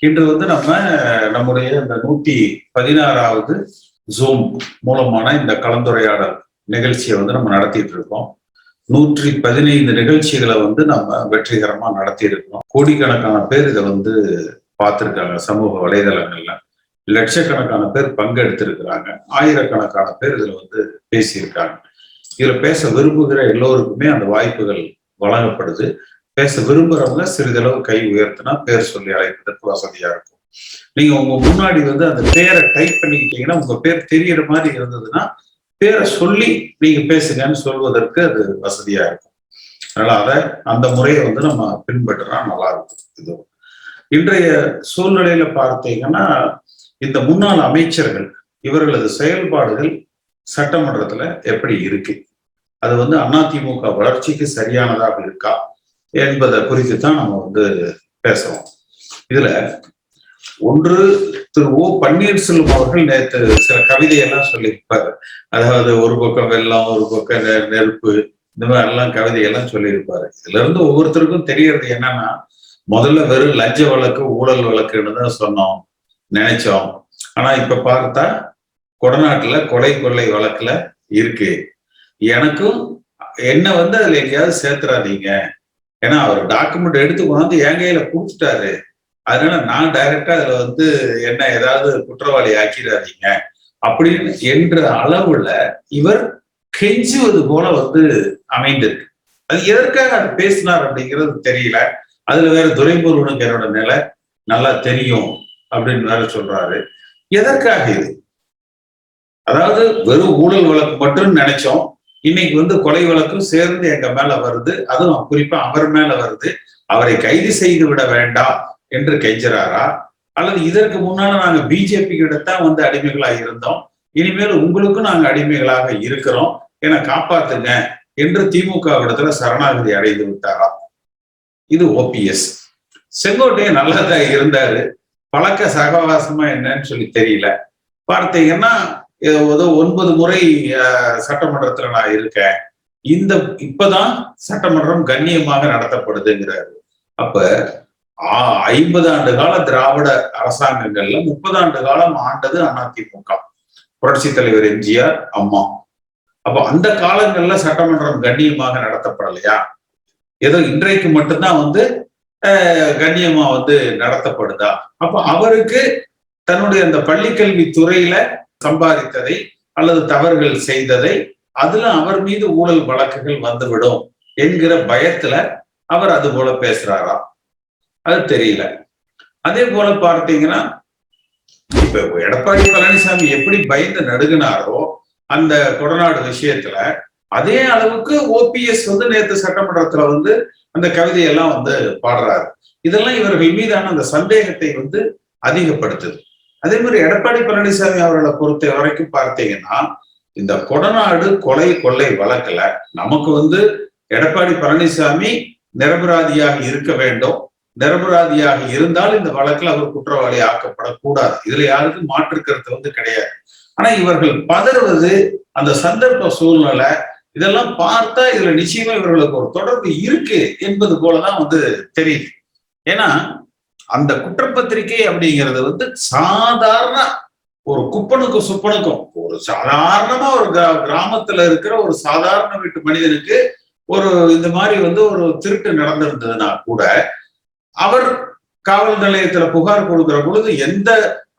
இன்று வந்து நம்ம நம்முடைய இந்த நூத்தி பதினாறாவது ஜூம் மூலமான இந்த கலந்துரையாடல் நிகழ்ச்சியை வந்து நம்ம நடத்திட்டு இருக்கோம். நூற்றி பதினைந்து நிகழ்ச்சிகளை வந்து நம்ம வெற்றிகரமா நடத்தி இருக்கோம். கோடிக்கணக்கான பேர் இதை வந்து பார்த்திருக்காங்க சமூக வலைதளங்கள்ல. லட்சக்கணக்கான பேர் பங்கெடுத்திருக்கிறாங்க. ஆயிரக்கணக்கான பேர் இதுல வந்து பேசியிருக்காங்க. இதுல பேச விரும்புகிற எல்லோருக்குமே அந்த வாய்ப்புகள் வழங்கப்படுது. பேச விரும்புறவங்க சிறிதளவு கை உயர்த்தினா பேர் சொல்லி அழைப்பதற்கு வசதியா இருக்கும். நீங்க உங்க முன்னாடி வந்து அந்த பேரை டைப் பண்ணிக்கிட்டீங்கன்னா உங்க பேர் தெரியற மாதிரி இருந்ததுன்னா பேரை சொல்லி நீங்க பேசுங்கன்னு சொல்வதற்கு அது வசதியா இருக்கும். அதனால அதை அந்த முறையை வந்து நம்ம பின்பற்றினா நல்லா இருக்கும் இது. இன்றைய சூழ்நிலையில பார்த்தீங்கன்னா இந்த முன்னாள் அமைச்சர்கள் இவர்களது செயல்பாடுகள் சட்டமன்றத்துல எப்படி இருக்கு? அது வந்து அதிமுக வளர்ச்சிக்கு சரியானதாக இருக்கா? என்பதை குறித்து தான் நம்ம வந்து பேசுறோம். இதுல ஒன்று திரு ஓ பன்னீர்செல்வம் அவர்கள் நேற்று சில கவிதையெல்லாம் சொல்லியிருப்பாரு. அதாவது ஒரு பக்கம் வெள்ளம் ஒரு பக்கம் நெருப்பு இந்த மாதிரி எல்லாம் கவிதையெல்லாம் சொல்லியிருப்பாரு. இதுல இருந்து ஒவ்வொருத்தருக்கும் தெரியறது என்னன்னா முதல்ல வெறும் லஞ்ச வழக்கு ஊழல் வழக்குன்னு தான் சொன்னோம் நினைச்சோம். ஆனா இப்ப பார்த்தா கொடநாட்டுல கொலை கொள்ளை வழக்குல இருக்கு. எனக்கும் என்ன வந்து அதுல எங்கேயாவது சேர்த்துறாதீங்க. ஏன்னா அவர் டாக்குமெண்ட் எடுத்து கொண்டாந்து என் கையில கொடுத்துட்டாரு. அதனால நான் டைரக்டா அதுல வந்து என்ன ஏதாவது குற்றவாளி ஆக்கிடாதீங்க அப்படின்னு என்ற அளவுல இவர் கெஞ்சுவது போல வந்து அமைந்திருக்கு. அது எதற்காக அது பேசினார் அப்படிங்கிறது தெரியல. அதுல வேற துரைமுருகனுக்கு என்னோட நிலை நல்லா தெரியும் அப்படின்னு வேற சொல்றாரு. எதற்காக இது? அதாவது வெறும் ஊழல் வழக்கு மட்டும் நினைச்சோம். இன்னைக்கு வந்து கொலை வழக்கும் சேர்ந்து எங்க மேல வருது. அதுவும் குறிப்பா அவர் மேல வருது. அவரை கைது செய்து விட வேண்டாம் என்று கெஞ்சுறாரா? அல்லது இதற்கு முன்னால நாங்க பிஜேபி கிட்டத்தான் வந்து அடிமைகளா இருந்தோம். இனிமேல் உங்களுக்கும் நாங்க அடிமைகளாக இருக்கிறோம். என காப்பாத்துங்க என்று திமுக இடத்துல சரணாகதி அடைந்து விட்டாரா? இது ஓபிஎஸ் செங்கோட்டையன் நல்லதா இருந்தாரு. பழக்க சகவாசமா என்னன்னு சொல்லி தெரியல. பார்த்தீங்கன்னா ஏதோ ஒன்பது முறை சட்டமன்றத்துல நான் இருக்கேன். இந்த இப்பதான் சட்டமன்றம் கண்ணியமாக நடத்தப்படுதுங்கிறாரு. அப்ப ஐம்பது ஆண்டு கால திராவிட அரசாங்கங்கள்ல முப்பது ஆண்டு காலம் ஆண்டது அதிமுக புரட்சி தலைவர் எம்ஜிஆர் அம்மா. அப்ப அந்த காலங்கள்ல சட்டமன்றம் கண்ணியமாக நடத்தப்படலையா? ஏதோ இன்றைக்கு மட்டும்தான் வந்து கண்ணியமா வந்து நடத்தப்படுதா? அப்ப அவருக்கு தன்னுடைய அந்த பள்ளிக்கல்வி துறையில சம்பாதித்ததை அல்லது தவறுகள் செய்ததை அதுல அவர் மீது ஊழல் வழக்குகள் வந்துவிடும் என்கிற பயத்துல அவர் அது போல பேசுறாரா? அது தெரியல. அதே போல பார்த்தீங்கன்னா இப்ப எடப்பாடி பழனிசாமி எப்படி பயந்து நடுகினாரோ அந்த கொடநாடு விஷயத்துல அதே அளவுக்கு ஓபிஎஸ் வந்து நேற்று சட்டமன்றத்துல வந்து அந்த கவிதையெல்லாம் வந்து பாடுறாரு. இதெல்லாம் இவர்கள் மீதான அந்த சந்தேகத்தை வந்து அதிகப்படுத்துது. அதே மாதிரி எடப்பாடி பழனிசாமி அவர்களை பொறுத்த வரைக்கும் பார்த்தீங்கன்னா இந்த கொடநாடு கொலை கொள்ளை வழக்குல நமக்கு வந்து எடப்பாடி பழனிசாமி நிரபராதியாக இருக்க வேண்டும். நிரபராதியாக இருந்தால் இந்த வழக்கில் அவர் குற்றவாளி ஆக்கப்படக்கூடாது. இதுல யாருக்கும் மாற்று கருத்து வந்து கிடையாது. ஆனா இவர்கள் பதறுவது அந்த சந்தர்ப்ப சூழ்நிலை இதெல்லாம் பார்த்தா இதுல நிச்சயமா இவர்களுக்கு ஒரு தொடர்பு இருக்கு என்பது போலதான் வந்து தெரியுது. ஏன்னா அந்த குற்றப்பத்திரிகை அப்படிங்கிறது வந்து சாதாரண ஒரு குப்பனுக்கும் சுப்பனுக்கும் ஒரு சாதாரணமா ஒரு கிராமத்துல இருக்கிற ஒரு சாதாரண வீட்டு மனிதனுக்கு ஒரு இந்த மாதிரி வந்து ஒரு திருட்டு நடந்திருந்ததுன்னா கூட அவர் காவல் நிலையத்துல புகார் கொடுக்கிற பொழுது எந்த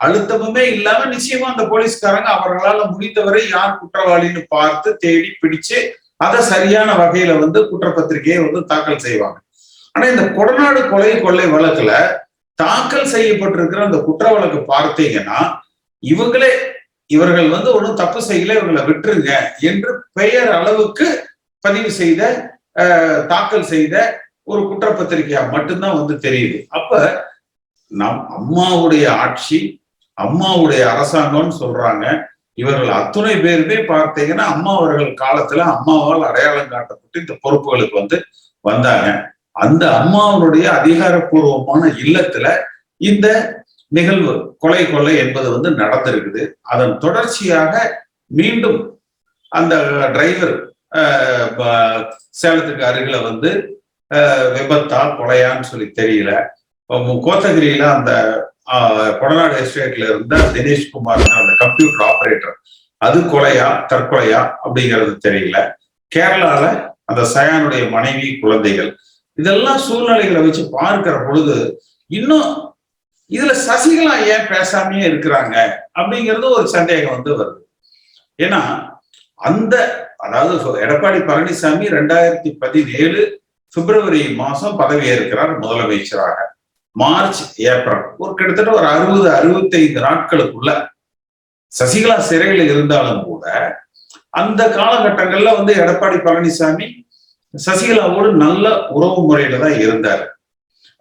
அழுத்தமுமே இல்லாம நிச்சயமா அந்த போலீஸ்காரங்க அவர்களால முடிந்தவரை யார் குற்றவாளின்னு பார்த்து தேடி பிடிச்சு அதை சரியான வகையில வந்து குற்றப்பத்திரிகையை வந்து தாக்கல் செய்வாங்க. ஆனா இந்த கொடநாடு கொலை கொள்ளை வழக்குல தாக்கல் செய்யப்பட்டிருக்கிற அந்த குற்ற வழக்கு பார்த்தீங்கன்னா இவங்களே இவர்கள் வந்து ஒன்றும் தப்பு செய்யல இவங்களை விட்டுருங்க என்று பெயர் அளவுக்கு பதிவு செய்த தாக்கல் செய்த ஒரு குற்றப்பத்திரிகையா மட்டும்தான் வந்து தெரியுது. அப்ப நம் அம்மாவுடைய ஆட்சி அம்மாவுடைய அரசாங்கம்னு சொல்றாங்க. இவர்கள் அத்துணை பேருமே பார்த்தீங்கன்னா அம்மா அவர்கள் காலத்துல அம்மாவால் அடையாளம் காட்டப்பட்டு இந்த பொறுப்புகளுக்கு வந்து வந்தாங்க. அந்த அம்மாவுடைய அதிகாரப்பூர்வமான இல்லத்துல இந்த நிகழ்வு கொலை கொலை என்பது வந்து நடந்திருக்குது. அதன் தொடர்ச்சியாக மீண்டும் அந்த டிரைவர் சேலத்துக்கு அருகில வந்து விபத்தா கொலையான்னு சொல்லி தெரியல. கோத்தகிரியில அந்த ஆஹ், கொடநாடு எஸ்டேட்ல இருந்த தினேஷ்குமார் அந்த கம்ப்யூட்டர் ஆபரேட்டர் அது கொலையா தற்கொலையா அப்படிங்கிறது தெரியல. கேரளால அந்த சயானுடைய மனைவி குழந்தைகள் இதெல்லாம் சூழ்நிலைகளை வச்சு பார்க்கிற பொழுது இன்னும் இதுல சசிகலா ஏன் பேசாமையே இருக்கிறாங்க அப்படிங்கிறது ஒரு சந்தேகம் வந்து வருது. ஏன்னா அந்த அதாவது எடப்பாடி பழனிசாமி ரெண்டாயிரத்தி பதினேழு பிப்ரவரி மாசம் பதவியேற்கிறார் முதலமைச்சராக. மார்ச் ஏப்ரல் ஒரு கிட்டத்தட்ட ஒரு அறுபது அறுபத்தைந்து நாட்களுக்குள்ள சசிகலா சிறையில் இருந்தாலும் கூட அந்த காலகட்டங்கள்ல வந்து எடப்பாடி பழனிசாமி சசிகலாவோடு நல்ல உறவு முறையில தான் இருந்தார்.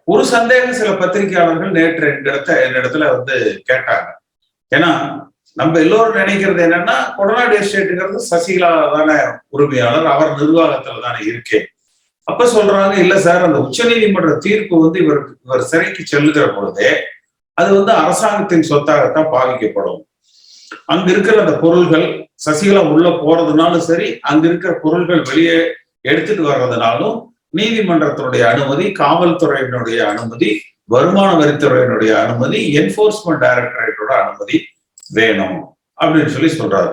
ஒரு சந்தேகம் சில பத்திரிகையாளர்கள் நேற்று என்னிடத்த என்னிடத்துல வந்து கேட்டாங்க. ஏன்னா நம்ம எல்லோரும் நினைக்கிறது என்னன்னா கொடநாடு எஸ்டேட்டுங்கிறது சசிகலா தானே உரிமையாளர் அவர் நிர்வாகத்துல தானே இருக்கே. அப்ப சொல்றாங்க இல்ல சார் அந்த உச்சநீதிமன்ற தீர்ப்பு வந்து இவர் இவர் சிறைக்கு செல்லுகிற பொழுதே அது வந்து அரசாங்கத்தின் சொத்தாகத்தான் பாவிக்கப்படும். அங்க இருக்கிற அந்த பொருள்கள் சசிகலா உள்ள போறதுனாலும் சரி அங்க இருக்கிற பொருள்கள் வெளியே எடுத்துட்டு வர்றதுனாலும் நீதிமன்றத்தினுடைய அனுமதி காவல்துறையினுடைய அனுமதி வருமான வரித்துறையினுடைய அனுமதி என்போர்ஸ்மெண்ட் டைரக்டரேட்டோட அனுமதி வேணும் அப்படின்னு சொல்லி சொல்றாரு.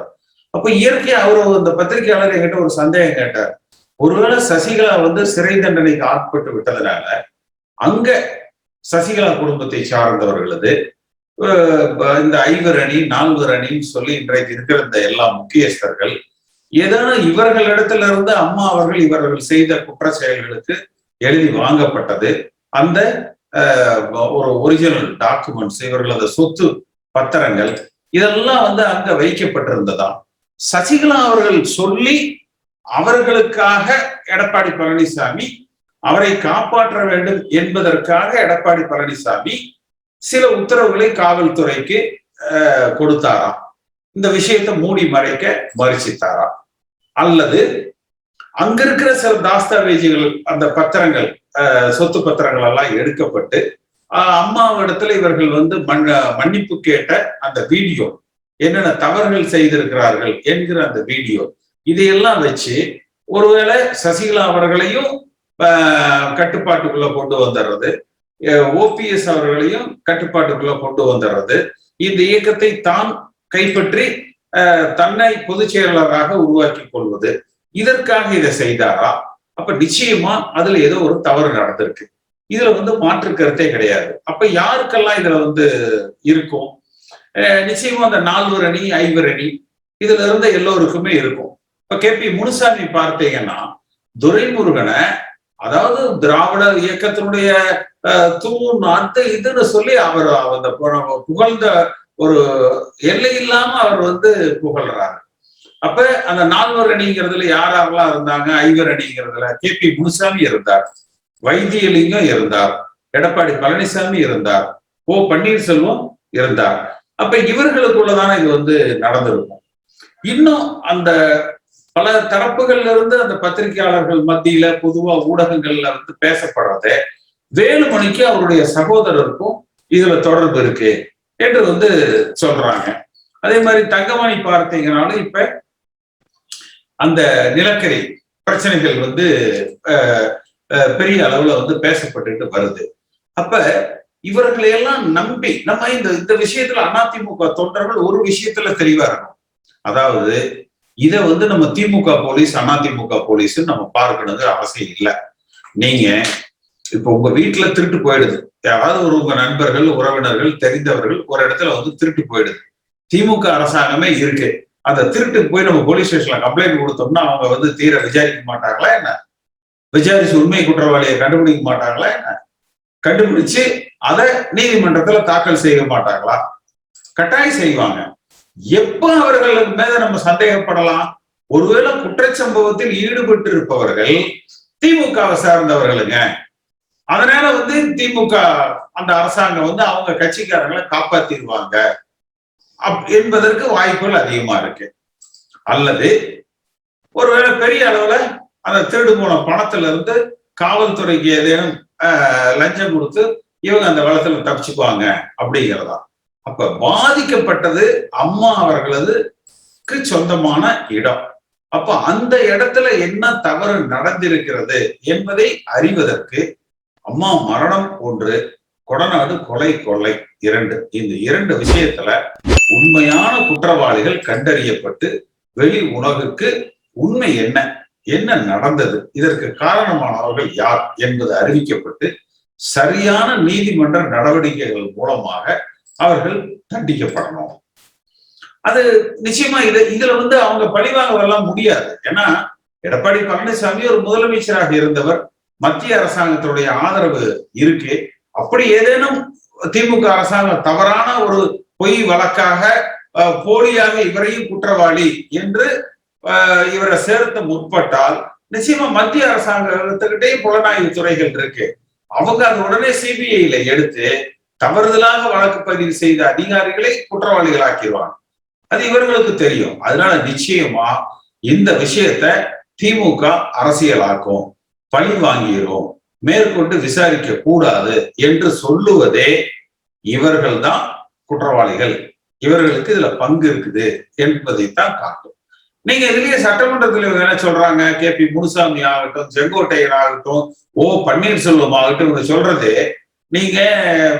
அப்ப இயற்கையா அவர் அந்த பத்திரிகையாளர் என்கிட்ட ஒரு சந்தேகம் கேட்டார். ஒருவேளை சசிகலா வந்து சிறை தண்டனைக்கு ஆட்பட்டு விட்டதுனால அங்க சசிகலா குடும்பத்தை சார்ந்தவர்களது இந்த ஐவர் அணி நால்வர் அணின்னு சொல்லி இன்றைக்கு இருக்கிற இந்த எல்லா முக்கியஸ்தர்கள் ஏதோ இவர்களிடத்துல இருந்து அம்மா அவர்கள் இவர்கள் செய்த குற்ற செயல்களுக்கு எழுதி வாங்கப்பட்டது. அந்த ஒரு ஒரிஜினல் டாக்குமெண்ட்ஸ் இவர்களது சொத்து பத்திரங்கள் இதெல்லாம் வந்து அங்க வைக்கப்பட்டிருந்ததா சசிகலா அவர்கள் சொல்லி அவர்களுக்காக எடப்பாடி பழனிசாமி அவரை காப்பாற்ற வேண்டும் என்பதற்காக எடப்பாடி பழனிசாமி சில உத்தரவுகளை காவல்துறைக்கு கொடுத்தாராம். இந்த விஷயத்தை மூடி மறைக்க மறுச்சித்தாராம். அல்லது அங்க இருக்கிற சில தாஸ்தாவேஜிகள் அந்த பத்திரங்கள் அஹ், சொத்து பத்திரங்கள் எல்லாம் எடுக்கப்பட்டு அம்மாவிடத்துல இவர்கள் வந்து மண் மன்னிப்பு கேட்ட அந்த வீடியோ என்னென்ன தவறுகள் செய்திருக்கிறார்கள் என்கிற அந்த வீடியோ இதையெல்லாம் வச்சு ஒருவேளை சசிகலா அவர்களையும் கட்டுப்பாட்டுக்குள்ள கொண்டு வந்துடுறது ஓபிஎஸ் அவர்களையும் கட்டுப்பாட்டுக்குள்ள கொண்டு வந்துடுறது இந்த இயக்கத்தை தான் கைப்பற்றி தன்னை பொதுச் செயலாளராக உருவாக்கி கொள்வது. இதற்காக இதை செய்தாரா? அப்ப நிச்சயமா அதுல ஏதோ ஒரு தவறு நடந்திருக்கு. இதுல வந்து மாற்று கருத்தே கிடையாது. அப்ப யாருக்கெல்லாம் இதுல வந்து இருக்கும்? அஹ், நிச்சயமா அந்த நால்வர் அணி ஐவர் அணி இதுல இருந்த எல்லோருக்குமே இருக்கும். இப்ப கே பி முனுசாமி பார்த்தீங்கன்னா துரைமுருகனை அதாவது திராவிட இயக்கத்தினுடைய அஹ், தூண் அந்த இதுன்னு சொல்லி அவர் அந்த புகழ்ந்த ஒரு எல்லை இல்லாம அவர் வந்து புகழ்றாரு. அப்ப அந்த நால்வர் அணிங்கிறதுல யார் யாரெல்லாம் இருந்தாங்க? ஐவர் அணிங்கிறதுல கே பி முனுசாமி இருந்தார் வைத்தியலிங்கம் இருந்தார் எடப்பாடி பழனிசாமி இருந்தார் ஓ பன்னீர்செல்வம் இருந்தார். அப்ப இவர்களுக்குள்ளதான இது வந்து நடந்திருக்கும். இன்னும் அந்த பல தரப்புகள்ல இருந்து அந்த பத்திரிகையாளர்கள் மத்தியில பொதுவா ஊடகங்கள்ல வந்து பேசப்படுறதே வேலுமணிக்கு அவருடைய சகோதரருக்கும் இதுல தொடர்பு இருக்கு. என்று வந்து சொல்றாங்க. அதே மாதிரி தங்கமணி பார்த்தீங்கன்னாலும் இப்ப அந்த நிலக்கரி பிரச்சனைகள் வந்து அஹ், பெரிய அளவுல வந்து பேசப்பட்டுட்டு வருது. அப்ப இவர்களை எல்லாம் நம்பி நம்ம இந்த இந்த விஷயத்துல அதிமுக தொண்டர்கள் ஒரு விஷயத்துல தெளிவா இருக்கணும். அதாவது இத வந்து நம்ம திமுக போலீஸ் அதிமுக போலீஸ் நம்ம பார்க்கணுங்கிற அவசியம் இல்லை. நீங்க இப்ப உங்க வீட்டுல திருட்டு போயிடுது. யாராவது ஒரு உங்க நண்பர்கள் உறவினர்கள் தெரிந்தவர்கள் ஒரு இடத்துல வந்து திருட்டு போயிடுது. திமுக அரசாங்கமே இருக்கு. அந்த திருட்டுக்கு போய் நம்ம போலீஸ் ஸ்டேஷன்ல கம்ப்ளைண்ட் கொடுத்தோம்னா அவங்க வந்து தீர விசாரிக்க மாட்டாங்களா என்ன? விசாரிச்சு உண்மை குற்றவாளியை கண்டுபிடிக்க மாட்டாங்களா என்ன? கண்டுபிடிச்சு அதை நீதிமன்றத்துல தாக்கல் செய்ய மாட்டாங்களா? கட்டாயம் செய்வாங்க. எப்ப அவர்களுக்கு மேல நம்ம சந்தேகப்படலாம்? ஒருவேளை குற்றச்சம்பவத்தில் ஈடுபட்டு இருப்பவர்கள் திமுகவை சார்ந்தவர்களுங்க. அதனால வந்து திமுக அந்த அரசாங்கம் வந்து அவங்க கட்சிக்காரங்களை காப்பாத்திடுவாங்க. அப் என்பதற்கு வாய்ப்புகள் அதிகமா இருக்கு. அல்லது ஒருவேளை பெரிய அளவுல அந்த திருடு போன பணத்துல இருந்து காவல்துறைக்கு ஏதேனும் ஆஹ், லஞ்சம் கொடுத்து இவங்க அந்த வளத்துல தப்பிச்சுக்குவாங்க அப்படிங்கிறதா. அப்ப பாதிக்கப்பட்டது அம்மா அவர்களதுக்கு சொந்தமான இடம். அப்ப அந்த இடத்துல என்ன தவறு நடந்திருக்கிறது என்பதை அறிவதற்கு அம்மா மரணம் ஒன்று கொடநாடு கொலை கொள்ளை இரண்டு. இந்த இரண்டு விஷயத்துல உண்மையான குற்றவாளிகள் கண்டறியப்பட்டு வெளி உலகுக்கு உண்மை என்ன? என்ன நடந்தது? இதற்கு காரணமானவர்கள் யார் என்பது அறிவிக்கப்பட்டு சரியான நீதிமன்ற நடவடிக்கைகள் மூலமாக அவர்கள் தண்டிக்கப்படணும். அது நிச்சயமா இது இதுல வந்து அவங்க பழிவாங்க முடியாது. ஏன்னா எடப்பாடி பழனிசாமி ஒரு முதலமைச்சராக இருந்தவர். மத்திய அரசாங்கத்தினுடைய ஆதரவு இருக்கு. அப்படி ஏதேனும் திமுக அரசாங்கம் தவறான ஒரு பொய் வழக்காக போலியாக இவரையும் குற்றவாளி என்று இவரை சேர்த்து முற்பட்டால் நிச்சயமா மத்திய அரசாங்கத்துக்கிட்டே புலனாய்வு துறைகள் இருக்கு. அவங்க அது உடனே சிபிஐல எடுத்து தவறுதலாக வழக்கு பதிவு செய்த அதிகாரிகளை குற்றவாளிகளாக்கிடுவாங்க. அது இவர்களுக்கு தெரியும். அதனால நிச்சயமா இந்த விஷயத்த திமுக அரசியலாக்கும். பழி வாங்கிறோம் மேற்கொண்டு விசாரிக்க கூடாது என்று சொல்லுவதே இவர்கள் தான் குற்றவாளிகள். இவர்களுக்கு இதுல பங்கு இருக்குது என்பதைத்தான் காட்டும். நீங்க இதுலயே சட்டமன்றத்தில் என்ன சொல்றாங்க? கே பி முனுசாமி ஆகட்டும் செங்கோட்டையன் ஆகட்டும் ஓ பன்னீர்செல்வம் ஆகட்டும் இவங்க சொல்றது நீங்க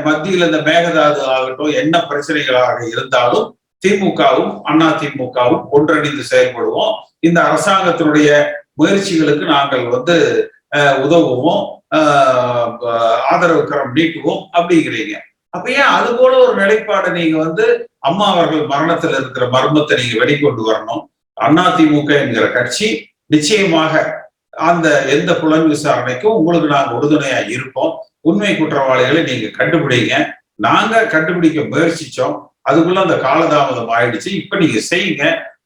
மத்தியில் இந்த மேகதாது ஆகட்டும் என்ன பிரச்சனைகளாக இருந்தாலும் திமுகவும் அண்ணா திமுகவும் ஒன்றிணைந்து செயல்படுவோம். இந்த அரசாங்கத்தினுடைய முயற்சிகளுக்கு நாங்கள் வந்து உதவுவோம். ஆதரவு கரம் நீட்டுவோம் அப்படிங்கிறீங்க. அப்ப ஏன் அது போல ஒரு நிலைப்பாடு நீங்க வந்து அம்மா அவர்கள் மரணத்துல இருக்கிற மர்மத்தை நீங்க வெளிக்கொண்டு வரணும்? அதிமுக என்கிற கட்சி நிச்சயமாக அந்த எந்த புலன் விசாரணைக்கும் உங்களுக்கு நாங்க உறுதுணையா இருப்போம். உண்மை குற்றவாளிகளை நீங்க கண்டுபிடிங்க. நாங்க கண்டுபிடிக்க முயற்சிச்சோம். அதுக்குள்ள அந்த காலதாமதம் ஆயிடுச்சு. இப்ப நீங்க செய்யுங்க.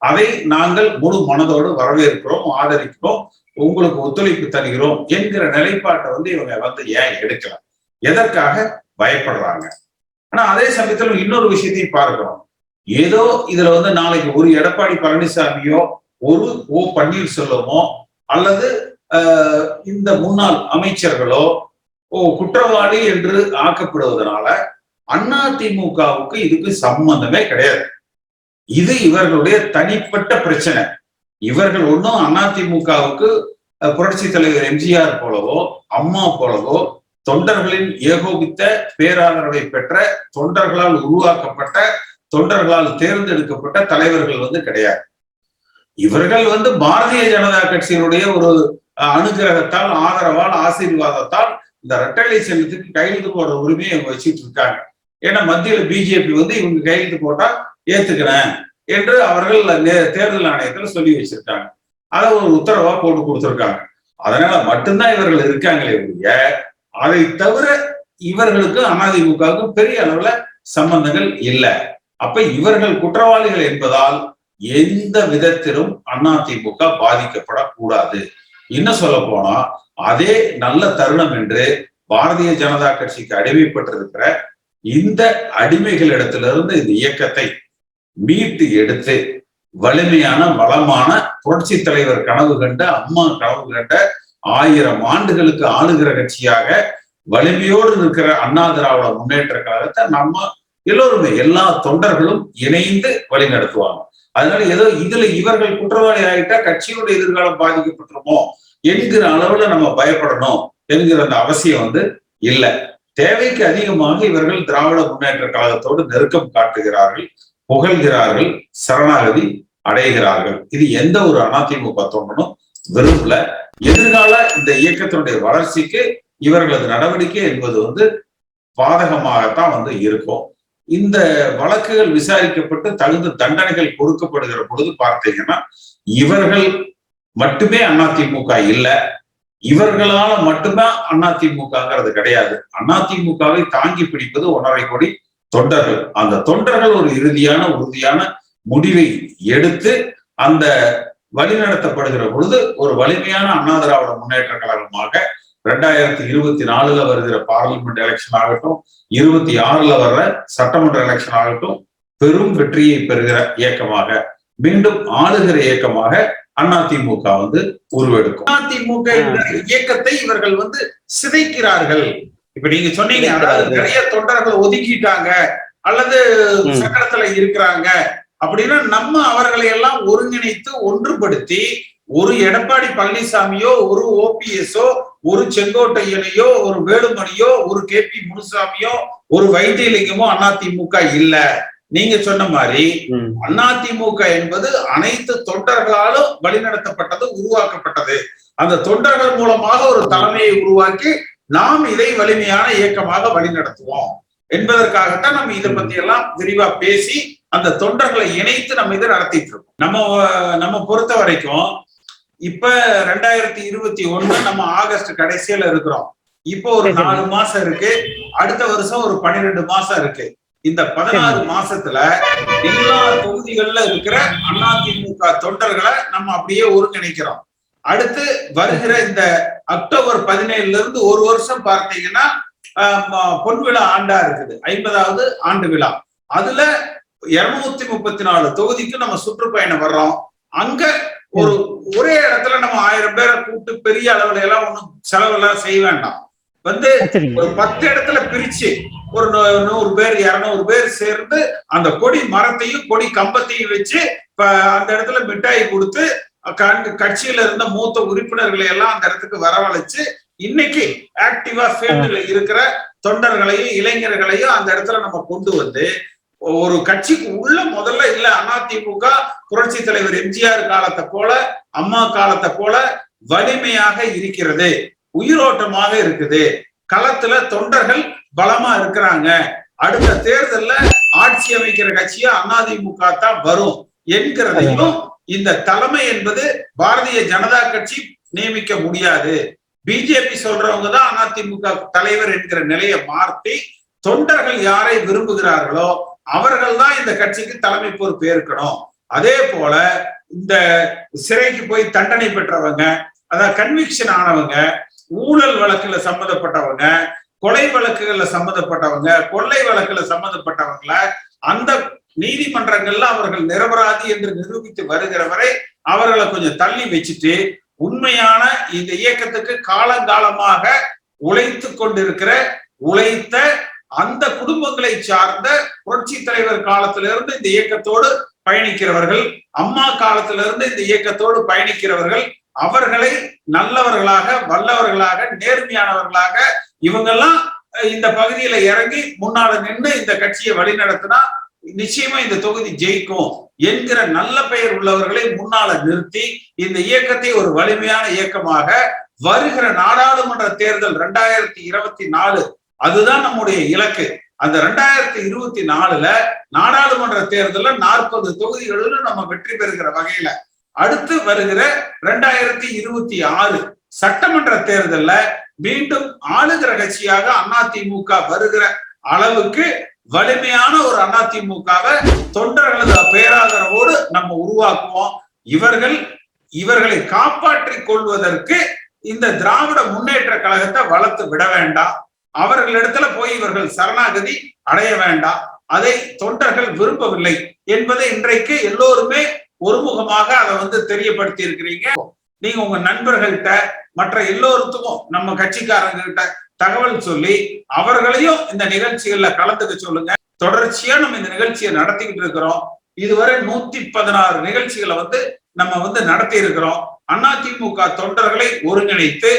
அதை நாங்கள் முழு மனதோடு வரவேற்கிறோம் ஆதரிக்கிறோம். உங்களுக்கு ஒத்துழைப்பு தருகிறோம் என்கிற நிலைப்பாட்டை வந்து இவங்க வந்து ஏன் எடுக்கலாம் எதற்காக பயப்படுறாங்க? ஆனா அதே சமயத்துல இன்னொரு விஷயத்தையும் பார்க்கிறோம். ஏதோ இதுல வந்து நாளைக்கு ஒரு எடப்பாடி பழனிசாமியோ ஒரு ஓ பன்னீர்செல்வமோ அல்லது இந்த முன்னாள் அமைச்சர்களோ ஓ குற்றவாளி என்று ஆக்கப்படுவதனால அண்ணா திமுகவுக்கு இதுக்கு சம்பந்தமே கிடையாது. இது இவர்களுடைய தனிப்பட்ட பிரச்சனை. இவர்கள் ஒன்றும் அதிமுகவுக்கு புரட்சி தலைவர் எம்ஜிஆர் போலவோ அம்மா போலவோ தொண்டர்களின் ஏகோபித்த பேராதரவை பெற்ற தொண்டர்களால் உருவாக்கப்பட்ட தொண்டர்களால் தேர்ந்தெடுக்கப்பட்ட தலைவர்கள் வந்து கிடையாது. இவர்கள் வந்து பாரதிய ஜனதா கட்சியினுடைய ஒரு அனுகிரகத்தால் ஆதரவால் ஆசீர்வாதத்தால் இந்த ரெட்டலை செல்லத்துக்கு கையெழுத்து போடுற உரிமையை அவங்க வச்சுட்டு இருக்காங்க. ஏன்னா மத்தியில பிஜேபி வந்து இவங்க கையெழுத்து போட்டா ஏத்துக்கிறேன். என்று அவர்கள் தேர்தல் ஆணையத்தில் சொல்லி வச்சிருக்காங்க. அதை ஒரு உத்தரவா போட்டு கொடுத்துருக்காங்க. அதனால மட்டும்தான் இவர்கள் இருக்காங்களே ஒழிய அதை தவிர இவர்களுக்கும் அதிமுகவுக்கும் பெரிய அளவுல சம்பந்தங்கள் இல்லை. அப்ப இவர்கள் குற்றவாளிகள் என்பதால் எந்த விதத்திலும் அதிமுக பாதிக்கப்படக்கூடாது. இன்னும் சொல்ல போனா அதே நல்ல தருணம் என்று பாரதிய ஜனதா கட்சிக்கு அடிமைப்பட்டிருக்கிற இந்த அடிமைகளிடத்திலிருந்து இந்த இயக்கத்தை மீட்டு எடுத்து வலிமையான வளமான புரட்சி தலைவர் கனவு கண்ட அம்மா கனவு கண்ட ஆயிரம் ஆண்டுகளுக்கு ஆளுகிற கட்சியாக வலிமையோடு இருக்கிற அண்ணா திராவிட முன்னேற்ற கழகத்தை நம்ம எல்லோருமே எல்லா தொண்டர்களும் இணைந்து வழிநடத்துவாங்க அதனால ஏதோ இதுல இவர்கள் குற்றவாளி ஆகிட்டா கட்சியோட எதிர்காலம் பாதிக்கப்பட்டுருமோ என்கிற அளவுல நம்ம பயப்படணும் என்கிற அந்த அவசியம் வந்து இல்லை. தேவைக்கு அதிகமாக இவர்கள் திராவிட முன்னேற்ற கழகத்தோடு நெருக்கம் காட்டுகிறார்கள். புகழ்கிறார்கள் சரணாகதி அடைகிறார்கள். இது எந்த ஒரு அதிமுக தோன்றனும் விரும்பல. எதிர்கால இந்த இயக்கத்தினுடைய வளர்ச்சிக்கு இவர்களது நடவடிக்கை என்பது வந்து பாதகமாகத்தான் வந்து இருக்கும். இந்த வழக்குகள் விசாரிக்கப்பட்டு தகுந்த தண்டனைகள் கொடுக்கப்படுகிற பொழுது பார்த்தீங்கன்னா இவர்கள் மட்டுமே அதிமுக இல்லை. இவர்களால மட்டும்தான் அதிமுகங்கிறது கிடையாது. அதிமுகவை தாங்கி பிடிப்பது ஒன்றரை கோடி தொண்டர்கள். அந்த தொண்டர்கள் ஒரு இறுதியான உறுதியான முடிவை எடுத்து அந்த வழிநடத்தப்படுகிற பொழுது ஒரு வலிமையான அண்ணா திராவிட முன்னேற்ற கழகமாக ரெண்டாயிரத்தி இருபத்தி நாலுல வருகிற பார்லிமெண்ட் எலெக்ஷன் ஆகட்டும் இருபத்தி ஆறுல வர்ற சட்டமன்ற எலெக்ஷன் ஆகட்டும் பெரும் வெற்றியை பெறுகிற இயக்கமாக மீண்டும் ஆளுகிற இயக்கமாக அதிமுக வந்து உருவெடுக்கும். அதிமுக இயக்கத்தை இவர்கள் வந்து சிதைக்கிறார்கள். இப்ப நீங்க சொன்னீங்க நிறைய தொண்டர்கள் ஒதுக்கிட்டாங்க அல்லது சக்கரத்துல இருக்கிறாங்க அப்படின்னா நம்ம அவர்களை எல்லாம் ஒருங்கிணைத்து ஒன்றுபடுத்தி ஒரு எடப்பாடி பழனிசாமியோ ஒரு ஓபிஎஸ்ஓ ஒரு செங்கோட்டையனையோ ஒரு வேலுமணியோ ஒரு கே பி முனுசாமியோ ஒரு வைத்தியலிங்கமோ அதிமுக இல்ல. நீங்க சொன்ன மாதிரி. அதிமுக என்பது அனைத்து தொண்டர்களாலும் வழிநடத்தப்பட்டது உருவாக்கப்பட்டது. அந்த தொண்டர்கள் மூலமாக ஒரு தலைமையை உருவாக்கி நாம் இதை வலிமையான இயக்கமாக வழிநடத்துவோம். என்பதற்காகத்தான் நம்ம இதை பத்தி எல்லாம் விரிவா பேசி அந்த தொண்டர்களை இணைத்து நம்ம இதை நடத்திட்டு இருக்கோம் நம்ம நம்ம பொறுத்த வரைக்கும் இப்ப ரெண்டாயிரத்தி இருபத்தி ஒண்ணு நம்ம ஆகஸ்ட் கடைசியில இருக்கிறோம். இப்போ ஒரு. நாலு மாசம் இருக்கு. அடுத்த வருஷம் ஒரு பன்னிரெண்டு மாசம் இருக்கு. இந்த பதினாறு மாசத்துல எல்லா தொகுதிகள்ல இருக்கிற அதிமுக தொண்டர்களை நம்ம அப்படியே ஒருங்கிணைக்கிறோம். அடுத்து வருகிற இந்த அக்டோபர் பதினேழுல இருந்து ஒரு வருஷம் பார்த்தீங்கன்னா பொன் விழா ஆண்டா இருக்குது. ஐம்பதாவது ஆண்டு விழா. அதுல இருநூத்தி முப்பத்தி நாலு தொகுதிக்கு நம்ம சுற்றுப்பயணம் வர்றோம். அங்க ஒரு ஒரே இடத்துல நம்ம ஆயிரம் பேரை கூப்பிட்டு பெரிய அளவுல எல்லாம் ஒண்ணும் செலவெல்லாம் செய்ய வேண்டாம். வந்து ஒரு பத்து இடத்துல பிரிச்சு ஒரு நூறு பேர் இருநூறு பேர் சேர்ந்து அந்த கொடி மரத்தையும் கொடி கம்பத்தையும் வச்சு அந்த இடத்துல மிட்டாய் கொடுத்து கட்சியில இருந்த மூத்த உறுப்பினர்களை எல்லாம் அந்த இடத்துக்கு வரவழைச்சு இன்னைக்கு ஆக்டிவா ஃபீல்டுல இருக்கிற தொண்டர்களையும் இளைஞர்களையும் அந்த இடத்துல நம்ம கொண்டு வந்து ஒரு கட்சிக்கு உள்ள முதல்ல இல்ல அதிமுக புரட்சி தலைவர் எம்ஜிஆர் காலத்தை போல அம்மா காலத்தை போல வலிமையாக இருக்கிறது உயிரோட்டமாக இருக்குது. களத்துல தொண்டர்கள் பலமா இருக்கிறாங்க. அடுத்த தேர்தல்ல ஆட்சி அமைக்கிற கட்சியா அதிமுக தான் வரும் என்கிறதையும் இந்த தலைமை என்பது பாரதிய ஜனதா கட்சி நியமிக்க முடியாது. பிஜேபி சொல்றவங்க தான் அதிமுக தலைவர் என்கிற நிலையை மாற்றி தொண்டர்கள் யாரை விரும்புகிறார்களோ அவர்கள் தான் இந்த கட்சிக்கு தலைமை பொறுப்பு ஏற்கணும் அதே போல இந்த சிறைக்கு போய் தண்டனை பெற்றவங்க அதாவது கன்விக்ஷன் ஆனவங்க ஊழல் வழக்குல சம்மந்தப்பட்டவங்க கொலை வழக்குகள்ல சம்மந்தப்பட்டவங்க கொள்ளை வழக்குல சம்மந்தப்பட்டவங்கள அந்த நீதிமன்றங்கள்ல அவர்கள் நிரபராதி என்று நிரூபித்து வருகிற வரை அவர்களை கொஞ்சம் தள்ளி வச்சுட்டு உண்மையான இந்த இயக்கத்துக்கு காலங்காலமாக உழைத்து கொண்டிருக்கிற உழைத்த அந்த குடும்பங்களை சார்ந்த புரட்சி தலைவர் காலத்திலிருந்து இந்த இயக்கத்தோடு பயணிக்கிறவர்கள் அம்மா காலத்திலிருந்து இந்த இயக்கத்தோடு பயணிக்கிறவர்கள் அவர்களை நல்லவர்களாக வல்லவர்களாக நேர்மையானவர்களாக இவங்கெல்லாம் இந்த பகுதியில இறங்கி முன்னால நின்று இந்த கட்சியை வழிநடத்தினா நிச்சயமா இந்த தொகுதி ஜெயிக்கும் என்கிற நல்ல பெயர் உள்ளவர்களை முன்னால நிறுத்தி இந்த இயக்கத்தை ஒரு வலிமையான இயக்கமாக வருகிற நாடாளுமன்ற தேர்தல் ரெண்டாயிரத்தி இருபத்தி நாலு அதுதான் நம்முடைய இலக்கு. அந்த ரெண்டாயிரத்தி இருபத்தி நாலுல நாடாளுமன்ற தேர்தல்ல நாற்பது தொகுதிகளிலும் நம்ம வெற்றி பெறுகிற வகையில அடுத்து வருகிற ரெண்டாயிரத்தி இருபத்தி ஆறு சட்டமன்ற தேர்தல்ல மீண்டும் ஆளுகிற கட்சியாக அதிமுக வருகிற அளவுக்கு வலிமையான ஒரு அதிமுகவை தொண்டர்களது பேராதரவோடு நம்ம உருவாக்குவோம். இவர்கள் இவர்களை காப்பாற்றிக் கொள்வதற்கு இந்த திராவிட முன்னேற்ற கழகத்தை வளர்த்து விட வேண்டாம். அவர்களிடத்துல போய் இவர்கள் சரணாகதி அடைய வேண்டாம். அதை தொண்டர்கள் விரும்பவில்லை என்பதை இன்றைக்கு எல்லோருமே ஒருமுகமாக அதை வந்து தெரியப்படுத்தி இருக்கிறீங்க நீங்க உங்க நண்பர்கள்ட்ட மற்ற எல்லோருத்துக்கும் நம்ம கட்சிக்காரங்ககிட்ட தகவல் சொல்லி அவர்களையும் இந்த நிகழ்ச்சிகள்ல கலந்துக்க சொல்லுங்க. தொடர்ச்சியா நம்ம இந்த நிகழ்ச்சியை நடத்திக்கிட்டு இருக்கிறோம். இதுவரை நூத்தி பதினாறு நிகழ்ச்சிகளை வந்து நம்ம வந்து நடத்தி இருக்கிறோம். அதிமுக தொண்டர்களை ஒருங்கிணைத்து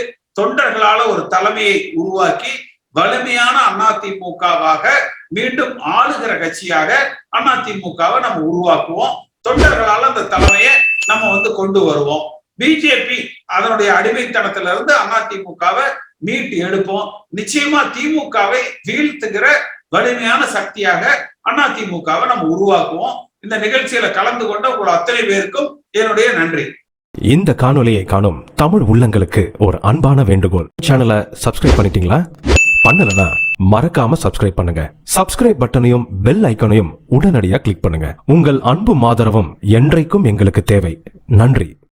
தொண்டர்களால ஒரு தலைமையை உருவாக்கி வலிமையான அதிமுகவாக மீண்டும் ஆளுகிற கட்சியாக அதிமுகவை நம்ம உருவாக்குவோம். தொண்டர்களால அந்த தலைமையை நம்ம வந்து கொண்டு வருவோம். பிஜேபி அதனுடைய அடிமைத்தனத்துல இருந்து அதிமுகவை மீட்டு எடுப்போம். நிச்சயமா திமுகவை வீழ்த்துகிற வலிமையான சக்தியாக அதிமுகவை நம்ம உருவாக்குவோம். இந்த நிகழ்ச்சியில கலந்து கொண்ட உங்கள் அத்தனை பேருக்கும் என்னுடைய நன்றி. இந்த காணொலியை காணும் தமிழ் உள்ளங்களுக்கு ஒரு அன்பான வேண்டுகோள். சேனலை சப்ஸ்கிரைப் பண்ணிட்டீங்களா? பண்ணலனா மறக்காம சப்ஸ்கிரைப் பண்ணுங்க. சப்ஸ்கிரைப் பட்டனையும் பெல் ஐக்கனையும் உடனடியாக கிளிக் பண்ணுங்க. உங்கள் அன்பும் ஆதரவும் என்றைக்கும் எங்களுக்கு தேவை. நன்றி.